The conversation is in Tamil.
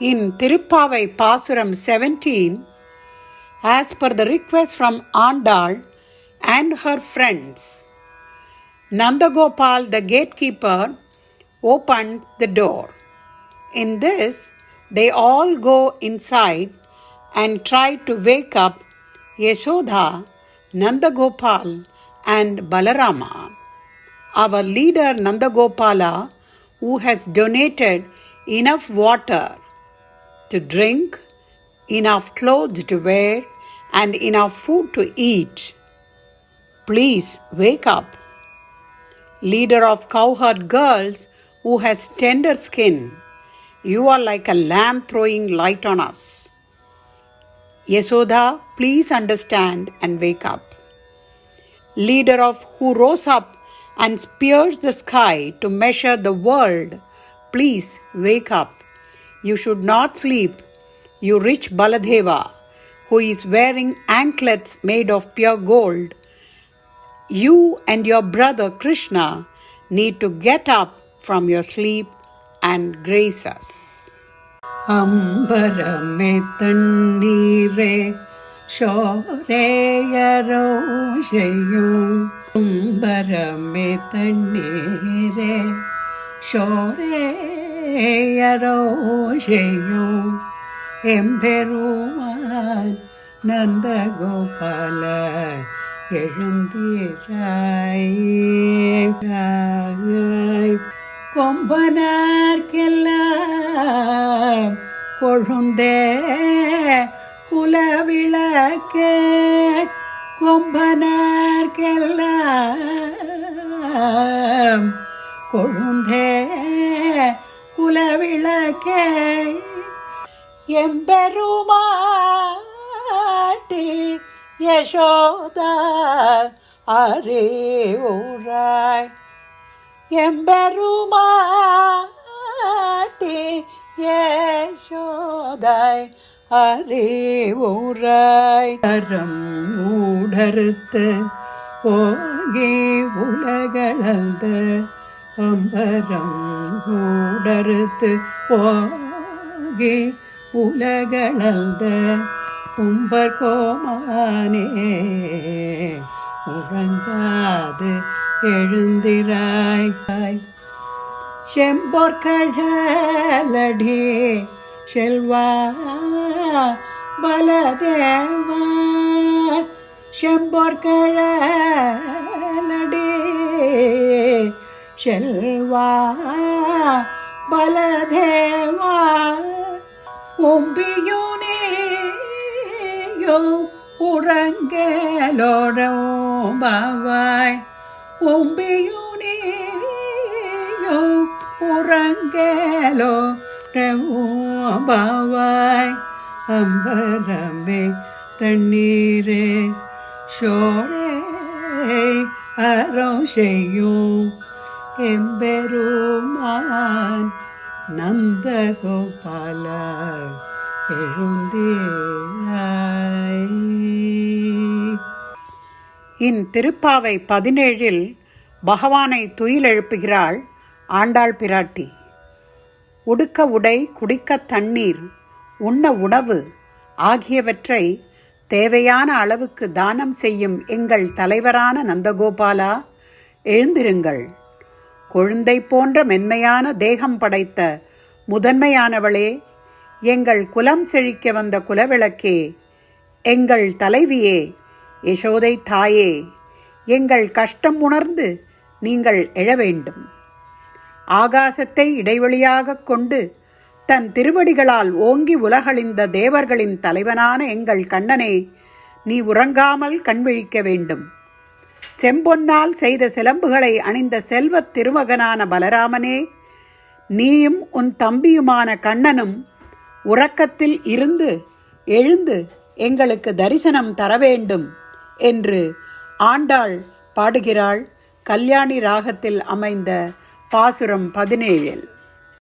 In Tirupavai Pasuram 17, as per the request from Andal and her friends, Nandagopal, the gatekeeper, opened the door. In this, they all go inside and try to wake up Yashoda, Nandagopal, and Balarama. Our leader Nandagopala, who has donated enough water to drink, enough clothes to wear, and enough food to eat. Please wake up. Leader of cowherd girls who has tender skin, you are like a lamp throwing light on us. Yesoda, please understand and wake up. Leader of who rose up and spears the sky to measure the world, please wake up. You should not sleep. You rich Baladeva, who is wearing anklets made of pure gold, you and your brother Krishna need to get up from your sleep and grace us. அம்பரமே தண்ணீரே ஷோரேயரோ செய்யும் அம்பரமே தண்ணீரே ஷோரேயரோ செய்யும் எம்பெருமான் நந்தகோபால எழுந்தீராய். கொம்பனார்க்கெல்லாம் கொழுந்தே குலவிளக்கே. கொம்பனார்க்கெல்லாம் கொழுந்தே குலவிளக்கே எம்பெருமாட்டி யசோதா அரேவுராய் எம்பெருமாட்டி யசோதாய் அரேவுராய் தரம் அறம் ஊடறுத்து போகி உலகளந்த அம்பரம் ஊடறுத்து போகி உலகளந்த உம்பர் கோமானே உறங்காது எழுந்திராய். செம்பொற்கழலடி செல்வா பலதேவா. செம்போர் கழ செல்வா பலதேவா உம்பியுனேயோ உறங்கலோரோ பாவாய். உம்பியுனேயோ உறங்கலோ பாவாய். அம்பரமே தண்ணீரே ஷோரே அறம் செய்யும். எம்பெருமான் நந்தகோபால எழுந்தேராய் இன் திருப்பாவை பதினேழில் பகவானை துயில் எழுப்புகிறாள் ஆண்டாள் பிராட்டி. உடுக்க உடை குடிக்க தண்ணீர் உண்ண உணவு ஆகியவற்றை தேவையான அளவுக்கு தானம் செய்யும் எங்கள் தலைவரான நந்தகோபாலா எழுந்திருங்கள். கொழுந்தை போன்ற மென்மையான தேகம் படைத்த முதன்மையானவளே எங்கள் குலம் செழிக்க வந்த குலவிளக்கே எங்கள் தலைவியே யசோதை தாயே எங்கள் கஷ்டம் உணர்ந்து நீங்கள் எழ வேண்டும். ஆகாசத்தை இடைவெளியாக கொண்டு தன் திருவடிகளால் ஓங்கி உலகளிந்த தேவர்களின் தலைவனான எங்கள் கண்ணனே நீ உறங்காமல் கண்விழிக்க வேண்டும். செம்பொன்னால் செய்த சிலம்புகளை அணிந்த செல்வத் திருமகனான பலராமனே நீயும் உன் தம்பியுமான கண்ணனும் உறக்கத்தில் இருந்து எழுந்து எங்களுக்கு தரிசனம் தர வேண்டும் என்று ஆண்டாள் பாடுகிறாள். கல்யாணி ராகத்தில் அமைந்த பாசுரம் பதினேழில்.